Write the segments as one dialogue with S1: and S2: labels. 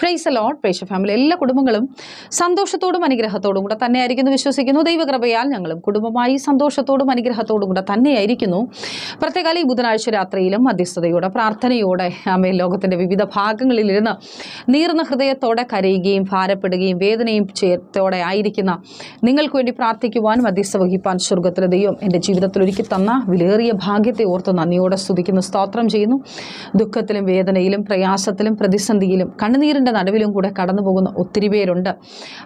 S1: Price load പ്രേക്ഷ family എല്ലാ കുടുംബങ്ങളും സന്തോഷത്തോടും അനുഗ്രഹത്തോടും കൂടെ തന്നെയായിരിക്കുന്നു വിശ്വസിക്കുന്നു. ദൈവകൃപയാൽ ഞങ്ങളും കുടുംബമായി സന്തോഷത്തോടും അനുഗ്രഹത്തോടും കൂടെ തന്നെയായിരിക്കുന്നു. പ്രത്യേക ഈ ബുധനാഴ്ച രാത്രിയിലും മധ്യസ്ഥതയോടെ പ്രാർത്ഥനയോടെ അമ്മയിൽ ലോകത്തിന്റെ വിവിധ ഭാഗങ്ങളിലിരുന്ന് നീർന്ന ഹൃദയത്തോടെ കരയുകയും ഭാരപ്പെടുകയും വേദനയും ചേർത്തോടെ ആയിരിക്കുന്ന നിങ്ങൾക്ക് വേണ്ടി പ്രാർത്ഥിക്കുവാൻ മധ്യസ്ഥ വഹിപ്പാൻ സ്വർഗത്തിലെ ദൈവം എന്റെ ജീവിതത്തിൽ ഒരുക്കി തന്ന വിലേറിയ ഭാഗ്യത്തെ ഓർത്ത് നന്ദിയോടെ സ്തുതിക്കുന്നു സ്തോത്രം ചെയ്യുന്നു. ദുഃഖത്തിലും വേദനയിലും പ്രയാസത്തിലും പ്രതിസന്ധിയിലും കണ്ണുനീരിന്റെ നടുവിലും കൂടെ കടന്നു പോകുന്ന ഒത്തിരി പേരുണ്ട്.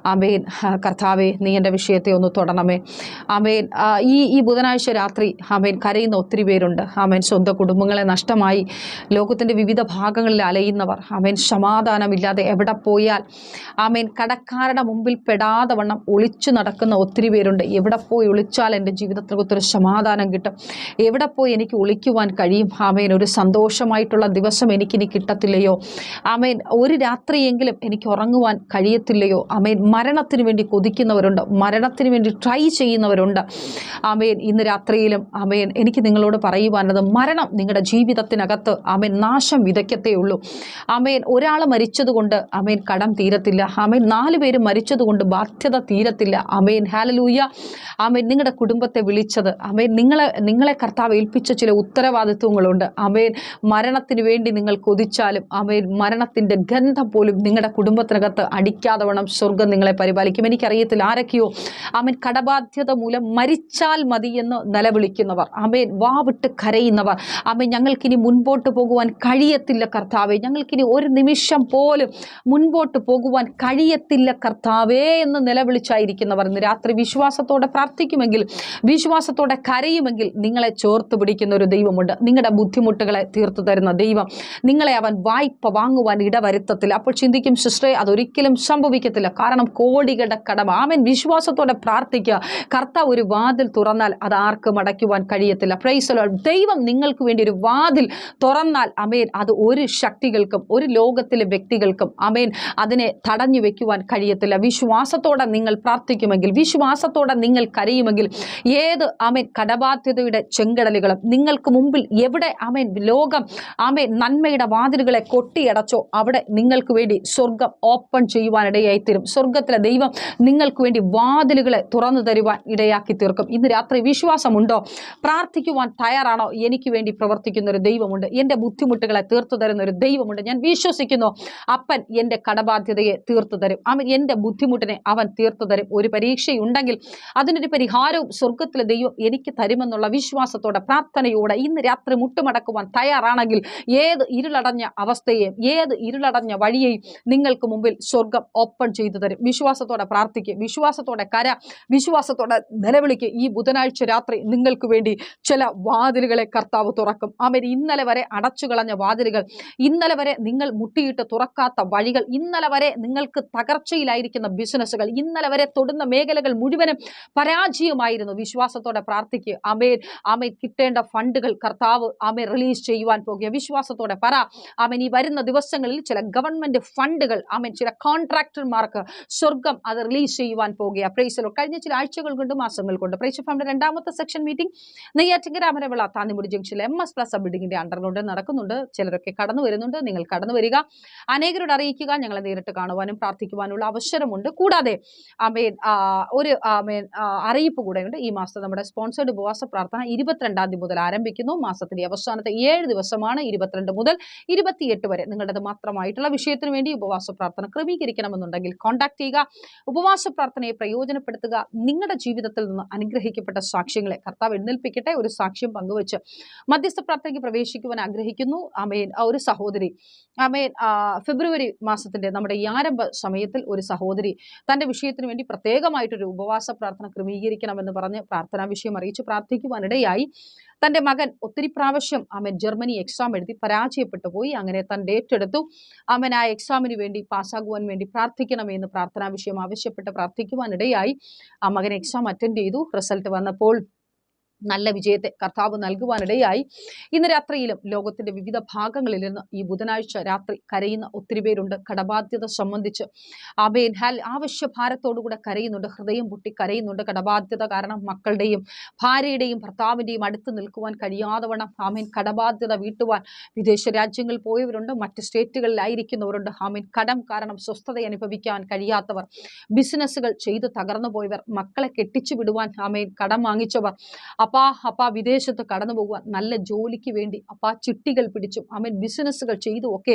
S1: ആമേൻ. കർത്താവെ നീ എന്റെ വിഷയത്തെ ഒന്ന് തൊടണമേ. ആമേൻ. ഈ ഈ ബുധനാഴ്ച രാത്രി ആമേൻ കരയുന്ന ഒത്തിരി പേരുണ്ട്. ആമേൻ സ്വന്തം കുടുംബങ്ങളെ നഷ്ടമായി ലോകത്തിന്റെ വിവിധ ഭാഗങ്ങളിൽ അലയുന്നവർ. ആമേൻ സമാധാനമില്ലാതെ എവിടെ പോയാൽ ആമേൻ കടക്കാരുടെ മുമ്പിൽ പെടാതെ വണ്ണം ഒളിച്ചു നടക്കുന്ന ഒത്തിരി പേരുണ്ട്. എവിടെ പോയി ഒളിച്ചാൽ എന്റെ ജീവിതത്തിൽ ഒത്തിരി സമാധാനം കിട്ടും. എവിടെ പോയി എനിക്ക് ഒളിക്കുവാൻ കഴിയും? ആമേൻ ഒരു സന്തോഷമായിട്ടുള്ള ദിവസം എനിക്കിനി കിട്ടത്തില്ലയോ? ആമേൻ ഒരു രാത്രിയെങ്കിലും എനിക്ക് ഉറങ്ങുവാൻ കഴിയത്തില്ലയോ? അമേൻ മരണത്തിന് വേണ്ടി കൊതിക്കുന്നവരുണ്ട്. മരണത്തിന് വേണ്ടി ട്രൈ ചെയ്യുന്നവരുണ്ട്. അമേൻ ഇന്ന് രാത്രിയിലും അമേൻ എനിക്ക് നിങ്ങളോട് പറയുവാനത് മരണം നിങ്ങളുടെ ജീവിതത്തിനകത്ത് അമേൻ നാശം വിതയ്ക്കത്തേ ഉള്ളൂ. അമേൻ ഒരാൾ മരിച്ചതുകൊണ്ട് അമേൻ കടം തീരത്തില്ല. അമേൻ നാല് പേര് മരിച്ചതുകൊണ്ട് ബാധ്യത തീരത്തില്ല. അമേൻ ഹാലലൂയ അമേൻ നിങ്ങളുടെ കുടുംബത്തെ വിളിച്ചത് അമേൻ നിങ്ങളെ നിങ്ങളെ കർത്താവ് ഏൽപ്പിച്ച ചില ഉത്തരവാദിത്വങ്ങളുണ്ട്. അമേൻ മരണത്തിന് വേണ്ടി നിങ്ങൾ കൊതിച്ചാലും അമേൻ മരണത്തിന്റെ ഗന്ധം പോലും നിങ്ങളുടെ കുടുംബത്തിനകത്ത് അടിക്കാതെ വേണം സ്വർഗം നിങ്ങളെ പരിപാലിക്കും. എനിക്കറിയത്തില്ല ആരൊക്കെയോ ആമേൻ കടബാധ്യത മൂലം മരിച്ചാൽ മതി എന്ന് നിലവിളിക്കുന്നവർ. ആമേൻ വാവിട്ട് കരയുന്നവർ. ആമേൻ ഞങ്ങൾക്കിനി മുൻപോട്ട് പോകുവാൻ കഴിയത്തില്ല കർത്താവേ. ഞങ്ങൾക്കിനി ഒരു നിമിഷം പോലും മുൻപോട്ട് പോകുവാൻ കഴിയത്തില്ല കർത്താവേ എന്ന് നിലവിളിച്ചായിരിക്കുന്നവർ ഇന്ന് രാത്രി വിശ്വാസത്തോടെ പ്രാർത്ഥിക്കുമെങ്കിൽ വിശ്വാസത്തോടെ കരയുമെങ്കിൽ നിങ്ങളെ ചേർത്ത് പിടിക്കുന്ന ഒരു ദൈവമുണ്ട്. നിങ്ങളുടെ ബുദ്ധിമുട്ടുകളെ തീർത്തു തരുന്ന ദൈവം. നിങ്ങളെ അവൻ വായ്പ വാങ്ങുവാൻ ഇടവരുത്തത്തില്ല. അപ്പോൾ ചിന്തിക്കും സിസ്റ്ററെ അതൊരിക്കലും സംഭവിക്കത്തില്ല. കാരണം കോടികളുടെ കടമ. ആമൻ. വിശ്വാസത്തോടെ പ്രാർത്ഥിക്കുക. കർത്താവ് ഒരു വാതിൽ തുറന്നാൽ അത് ആർക്കും അടയ്ക്കുവാൻ കഴിയത്തില്ല. പ്രൈസലോ ദൈവം നിങ്ങൾക്ക് വേണ്ടി ഒരു വാതിൽ തുറന്നാൽ അമേൻ അത് ഒരു ശക്തികൾക്കും ഒരു ലോകത്തിലെ വ്യക്തികൾക്കും അമേൻ അതിനെ തടഞ്ഞു വെക്കുവാൻ കഴിയത്തില്ല. വിശ്വാസത്തോടെ നിങ്ങൾ പ്രാർത്ഥിക്കുമെങ്കിൽ വിശ്വാസത്തോടെ നിങ്ങൾ കരയുമെങ്കിൽ ഏത് അമേൻ കടബാധ്യതയുടെ ചെങ്കടലുകളും നിങ്ങൾക്ക് മുമ്പിൽ എവിടെ അമേൻ ലോകം ആമേൻ നന്മയുടെ വാതിലുകളെ കൊട്ടിയടച്ചോ അവിടെ നിങ്ങൾക്ക് വേണ്ടി സ്വർഗം ഓപ്പൺ ചെയ്യുവാൻ ഇടയായി തീരും. സ്വർഗത്തിലെ ദൈവം നിങ്ങൾക്ക് വേണ്ടി വാതിലുകളെ തുറന്നു തരുവാൻ ഇടയാക്കി തീർക്കും. ഇന്ന് രാത്രി വിശ്വാസമുണ്ടോ? പ്രാർത്ഥിക്കുവാൻ തയ്യാറാണോ? എനിക്ക് വേണ്ടി പ്രവർത്തിക്കുന്ന ഒരു ദൈവമുണ്ട്. എന്റെ ബുദ്ധിമുട്ടുകളെ തീർത്തു തരുന്ന ഒരു ദൈവമുണ്ട്. ഞാൻ വിശ്വസിക്കുന്നു അപ്പൻ എന്റെ കടബാധ്യതയെ തീർത്തു തരും. അവൻ എന്റെ ബുദ്ധിമുട്ടിനെ അവൻ തീർത്തു തരും. ഒരു പരീക്ഷയുണ്ടെങ്കിൽ അതിനൊരു പരിഹാരവും സ്വർഗത്തിലെ ദൈവം എനിക്ക് തരുമെന്നുള്ള വിശ്വാസത്തോടെ പ്രാർത്ഥനയോടെ ഇന്ന് രാത്രി മുട്ടുമടക്കുവാൻ തയ്യാറാണെങ്കിൽ ഏത് ഇരുളടഞ്ഞ അവസ്ഥയെയും ഏത് ഇരുളടഞ്ഞ വഴിയെയും നിങ്ങൾക്ക് മുമ്പിൽ സ്വർഗം ഓപ്പൺ ചെയ്തു തരും. വിശ്വാസത്തോടെ പ്രാർത്ഥിക്കുക വിശ്വാസത്തോടെ കര വിശ്വാസത്തോടെ നിലവിളിക്ക്. ഈ ബുധനാഴ്ച രാത്രി നിങ്ങൾക്ക് വേണ്ടി ചില വാതിലുകളെ കർത്താവ് തുറക്കും. അവൻ ഇന്നലെ വരെ അടച്ചു കളഞ്ഞ വാതിലുകൾ ഇന്നലെ വരെ നിങ്ങൾ മുട്ടിയിട്ട് തുറക്കാത്ത വഴികൾ ഇന്നലെ വരെ നിങ്ങൾക്ക് തകർച്ചയിലായിരിക്കുന്ന ബിസിനസ്സുകൾ ഇന്നലെ വരെ തൊടുന്ന മേഖലകൾ മുഴുവനും പരാജയമായിരുന്നു. വിശ്വാസത്തോടെ പ്രാർത്ഥിക്കുക അമേൻ അമേൻ കിട്ടേണ്ട ഫണ്ടുകൾ കർത്താവ് അമേ റിലീസ് ചെയ്യുവാൻ പോകുക. വിശ്വാസത്തോടെ പറ. അമേൻ ഈ വരുന്ന ദിവസങ്ങളിൽ ചില ഗവൺമെന്റ് ഫണ്ടുകൾ ആമേൻ. ചില കോൺട്രാക്ടർമാർക്ക് സ്വർഗം അത് റിലീസ് ചെയ്യുവാൻ പോകുക പ്രൈസലോ കഴിഞ്ഞ ചില ആഴ്ചകൾ കൊണ്ട് മാസങ്ങൾ കൊണ്ട്. പ്രൈസ് ഫാമിന്റെ രണ്ടാമത്തെ സെക്ഷൻ മീറ്റിംഗ് നെയ്യാറ്റിങ്കര അമരവിള താന്നിമുടി ജംഗ്ഷനിൽ എം എസ് പ്ലസ് ബിൽഡിംഗിന്റെ അണ്ടറിലൂടെ നടക്കുന്നുണ്ട്. ചിലരൊക്കെ കടന്നു വരുന്നുണ്ട്. നിങ്ങൾ കടന്നു വരിക. അനേകരോട് അറിയിക്കുക. ഞങ്ങളെ നേരിട്ട് കാണുവാനും പ്രാർത്ഥിക്കുവാനുള്ള അവസരമുണ്ട്. കൂടാതെ ആമേൻ ഒരു ആമേൻ ആ, അറിയിപ്പ് കൂടെയുണ്ട്. ഈ മാസത്തെ നമ്മുടെ സ്പോൺസേഡ് ഉപവാസ പ്രാർത്ഥന ഇരുപത്തിരണ്ടാം തീയതി മുതൽ ആരംഭിക്കുന്നു. മാസത്തിന്റെ അവസാനത്തെ ഏഴ് ദിവസമാണ് ഇരുപത്തിരണ്ട് മുതൽ ഇരുപത്തിയെട്ട് വരെ. നിങ്ങളുടേത് മാത്രമായിട്ടുള്ള വിഷയത്തിന് വേണ്ടി ഉപവാസ പ്രാർത്ഥന ക്രമീകരിക്കണമെന്നുണ്ടെങ്കിൽ കോൺടാക്ട് ചെയ്യുക. ഉപവാസ പ്രാർത്ഥനയെ പ്രയോജനപ്പെടുത്തുക. നിങ്ങളുടെ ജീവിതത്തിൽ നിന്ന് അനുഗ്രഹിക്കപ്പെട്ട സാക്ഷ്യങ്ങളെ കർത്താവ് എഴുന്നേൽപ്പിക്കട്ടെ. ഒരു സാക്ഷ്യം പങ്കുവച്ച് മധ്യസ്ഥ പ്രാർത്ഥനയ്ക്ക് പ്രവേശിക്കുവാൻ ആഗ്രഹിക്കുന്നു. അമേൻ ഒരു സഹോദരി അമേൻ ഫെബ്രുവരി മാസത്തിന്റെ നമ്മുടെ ഈ ആരംഭ സമയത്തിൽ ഒരു സഹോദരി തന്റെ വിഷയത്തിന് വേണ്ടി പ്രത്യേകമായിട്ടൊരു ഉപവാസ പ്രാർത്ഥന ക്രമീകരിക്കണമെന്ന് പറഞ്ഞ് പ്രാർത്ഥനാ വിഷയം അറിയിച്ച് പ്രാർത്ഥിക്കുവാനിടയായി. തന്റെ മകൻ ഒത്തിരി പ്രാവശ്യം അമൻ ജർമ്മനി എക്സാം എഴുതി പരാജയപ്പെട്ടു പോയി. അങ്ങനെ താൻ ഡേറ്റ് എടുത്തു അവൻ ആ എക്സാമിന് വേണ്ടി പാസ്സാകുവാൻ വേണ്ടി പ്രാർത്ഥിക്കണമെന്ന് പ്രാർത്ഥനാ വിഷയം ആവശ്യപ്പെട്ട് പ്രാർത്ഥിക്കുവാനിടയായി ആ മകൻ എക്സാം അറ്റൻഡ് ചെയ്തു. റിസൾട്ട് വന്നപ്പോൾ നല്ല വിജയത്തെ കർത്താവ് നൽകുവാനിടയായി. ഇന്ന് രാത്രിയിലും ലോകത്തിന്റെ വിവിധ ഭാഗങ്ങളിൽ നിന്ന് ഈ ബുധനാഴ്ച രാത്രി കരയുന്ന ഒത്തിരി പേരുണ്ട്. കടബാധ്യത സംബന്ധിച്ച് അബേൻ ഹാൽ ആവശ്യഭാരത്തോടുകൂടെ കരയുന്നുണ്ട്. ഹൃദയം പൊട്ടി കരയുന്നുണ്ട്. കടബാധ്യത കാരണം മക്കളുടെയും ഭാര്യയുടെയും ഭർത്താവിന്റെയും അടുത്ത് നിൽക്കുവാൻ കഴിയാതെ വണ്ണം ആമീൻ. കടബാധ്യത വീട്ടുവാൻ വിദേശ രാജ്യങ്ങളിൽ പോയവരുണ്ട്. മറ്റ് സ്റ്റേറ്റുകളിലായിരിക്കുന്നവരുണ്ട്. ആമീൻ. കടം കാരണം സ്വസ്ഥത അനുഭവിക്കാൻ കഴിയാത്തവർ ബിസിനസ്സുകൾ ചെയ്ത് തകർന്നു പോയവർ മക്കളെ കെട്ടിച്ചു വിടുവാൻ ആമേൻ. കടം വാങ്ങിച്ചവർ അപ്പാ അപ്പാ വിദേശത്ത് കടന്നു പോകുവാൻ നല്ല ജോലിക്ക് വേണ്ടി അപ്പാ ചിട്ടികൾ പിടിച്ചും അവൻ ബിസിനസ്സുകൾ ചെയ്തു ഒക്കെ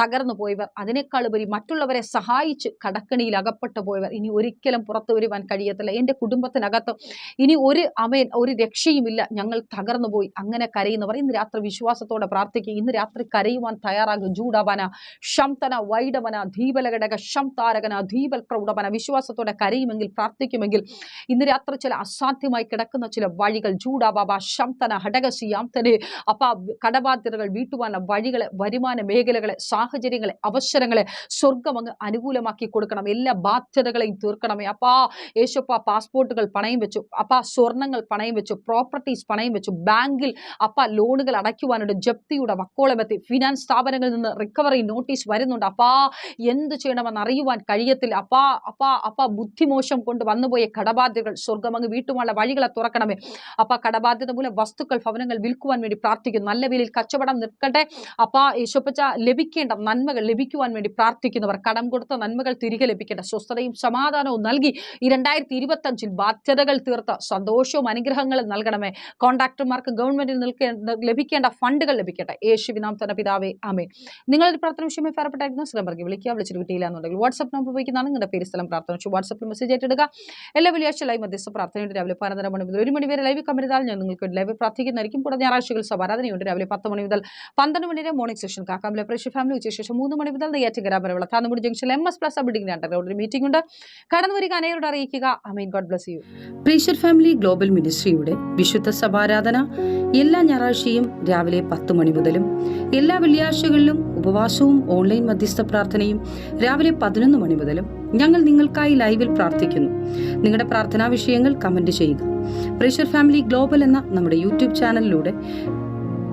S1: തകർന്നു പോയവർ. അതിനേക്കാൾ ഉപരി മറ്റുള്ളവരെ സഹായിച്ച് കടക്കണിയിൽ അകപ്പെട്ടു പോയവർ. ഇനി ഒരിക്കലും പുറത്തു വരുവാൻ കഴിയത്തില്ല. എന്റെ കുടുംബത്തിനകത്ത് ഇനി ഒരു അമേൻ ഒരു രക്ഷയുമില്ല. ഞങ്ങൾ തകർന്നു പോയി. അങ്ങനെ കരയുന്നവർ ഇന്ന് രാത്രി വിശ്വാസത്തോടെ പ്രാർത്ഥിക്കുക. ഇന്ന് രാത്രി കരയുവാൻ തയ്യാറാകും. ജൂഡവന ശംതന വൈഡവന ധീപലഘടക ശം താരകന ധീപൽ പ്രൗഢവന വിശ്വാസത്തോടെ കരയുമെങ്കിൽ പ്രാർത്ഥിക്കുമെങ്കിൽ ഇന്ന് രാത്രി ചില അസാധ്യമായി കിടക്കുന്ന ചില വഴികൾ ജൂഡാബാബ ശംതന ഹടകസിയാംതനെ അപ്പ കടബാധ്യതകൾ വീട്ടുവാനുള്ള വഴികളെ വരുമാന മേഖലകളെ സാഹചര്യങ്ങളെ അവസരങ്ങളെ സ്വർഗം അങ്ങ് അനുകൂലമാക്കി കൊടുക്കണം. എല്ലാ ബാധ്യതകളെയും തീർക്കണമേ. അപ്പാ യേശപ്പ പാസ്പോർട്ടുകൾ പണയം വെച്ചു. അപ്പാ സ്വർണങ്ങൾ പണയം വെച്ചു. പ്രോപ്പർട്ടീസ് പണയം വെച്ചു. ബാങ്കിൽ അപ്പ ലോണുകൾ അടയ്ക്കുവാനുണ്ട്. ജപ്തിയുടെ വക്കോളമെത്തി. ഫിനാൻസ് സ്ഥാപനങ്ങളിൽ നിന്ന് റിക്കവറി നോട്ടീസ് വരുന്നുണ്ട്. അപ്പാ എന്ത് ചെയ്യണമെന്ന് അറിയുവാൻ കഴിയത്തില്ല. അപ്പാ അപ്പാ അപ്പാ ബുദ്ധിമോശം കൊണ്ട് വന്നുപോയ കടബാധ്യതകൾ സ്വർഗം അങ്ങ് വീട്ടുവാനുള്ള വഴികളെ തുറക്കണമേ. അപ്പ കടബാധ്യത മൂലം വസ്തുക്കൾ ഭവനങ്ങൾ വിൽക്കുവാൻ വേണ്ടി പ്രാർത്ഥിക്കുന്നു. നല്ല വിലയിൽ കച്ചവടം നിൽക്കട്ടെ. അപ്പ യേശോപ്പച്ച ലഭിക്കേണ്ട നന്മകൾ ലഭിക്കുവാൻ വേണ്ടി പ്രാർത്ഥിക്കുന്നവർ കടം കൊടുത്ത നന്മകൾ തിരികെ ലഭിക്കേണ്ട സ്വസ്ഥതയും സമാധാനവും നൽകി ഈ രണ്ടായിരത്തി ഇരുപത്തഞ്ചിൽ ബാധ്യതകൾ തീർത്ത് സന്തോഷവും അനുഗ്രഹങ്ങളും നൽകണമേ. കോൺട്രാക്ടർമാർക്ക് ഗവൺമെന്റിൽ ലഭിക്കേണ്ട ഫണ്ടുകൾ ലഭിക്കട്ടെ. യേശുവിനാം തന്നെ പിതാവേ ആമേ നിങ്ങളൊരു പ്രാർത്ഥന വിഷയമായി ഫലപ്പെട്ടായിരുന്നു. സ്ഥലം വിളിക്കുക വിളിച്ചിട്ട് കിട്ടിയില്ല എന്നുണ്ടെങ്കിൽ വാട്സ്ആപ്പ് നമ്പർ ഉപയോഗിക്കുന്നതാണ്. നിങ്ങളുടെ പേര് സ്ഥലം പ്രാർത്ഥന വെച്ചു വാട്സ്ആപ്പിൽ മെസ്സേജ് ആയിട്ടിടുക എല്ലാ വെള്ളിയാഴ്ച ലൈവ് മധ്യസ്ഥ പ്രാർത്ഥനയുണ്ട്. രാവിലെ പതിനൊന്നര മണി മുതൽ ഒരു മണി വരെ ലൈവ് കമ്പനിതാൽ ഞാൻ നിങ്ങൾക്ക് ലൈവ് പ്രാർത്ഥിക്കുന്നതായിരിക്കും. കൂടെ ഞായറാഴ്ചകൾ സഭാരാധനയുണ്ട് രാവിലെ പത്ത് മണി മുതൽ പന്ത്രണ്ട് മണി വരെ മോർണിംഗ് സെഷൻ കാക്കാമിലെ പ്രേക്ഷ ഫാമിലി ഉച്ചശേഷം മൂന്ന് മണി മുതൽ നെയ്യാറ്റിങ്കര വരെയുള്ള താന്നുമുടി ജംഗ്ഷനിൽ എം എസ് പ്ലസ് ബിൽഡിംഗ് രണ്ട് ഒരു മീറ്റിംഗ് ഉണ്ട്. കടന്നു വരിക അനേരോട് അറിയിക്കുക. Amen God bless you
S2: praiser family global മിനിസ്ട്രിയുടെ വിശുദ്ധ സഭാരാധന എല്ലാ ഞായറാഴ്ചയും രാവിലെ പത്ത് മണി മുതലും എല്ലാ വെള്ളിയാഴ്ചകളിലും ഉപവാസവും ഓൺലൈൻ മധ്യസ്ഥ പ്രാർത്ഥനയും രാവിലെ പതിനൊന്ന് മണി മുതലും ഞങ്ങൾ നിങ്ങൾക്കായി ലൈവിൽ പ്രാർത്ഥിക്കുന്നു. നിങ്ങളുടെ പ്രാർത്ഥനാ വിഷയങ്ങൾ കമന്റ് ചെയ്യുക. പ്രഷർ ഫാമിലി ഗ്ലോബൽ എന്ന നമ്മുടെ യൂട്യൂബ് ചാനലിലൂടെ